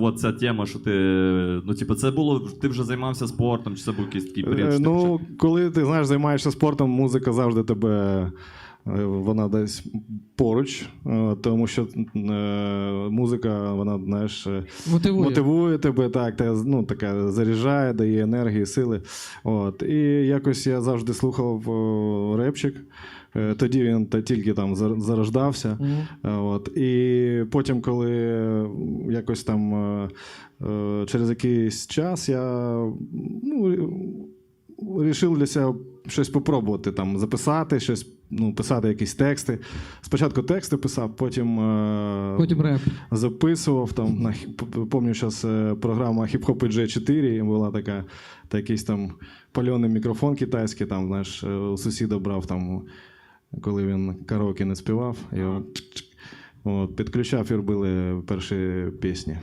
От ця тема, що ти. Ну, типу, це було. Ти вже займався спортом, чи це був якийсь такий період? Е, що ти Ну, почав? коли ти знаєш, займаєшся спортом, музика завжди тебе. Е, Вона десь поруч, е, тому що е, музика, вона, знаєш, Мотивує. мотивує тебе, так, те, ну, така заряджає, дає енергії, сили. От. І якось я завжди слухав репчик. Тоді він та тільки там зарождався. Е, От. І потім, коли якось там через якийсь час я ну, вирішив для себе щось попробувати, там, записати, щось, ну, писати якісь тексти. Спочатку тексти писав, потім, е, Потім реп. записував. Там, на, хіп- пам'ятаю, зараз програма Hip Hop G4 була така, та якийсь там пальоний мікрофон китайський, там, знаєш, е, у сусіда брав там, коли він караоке не співав, його От, підключав і робили перші пісні.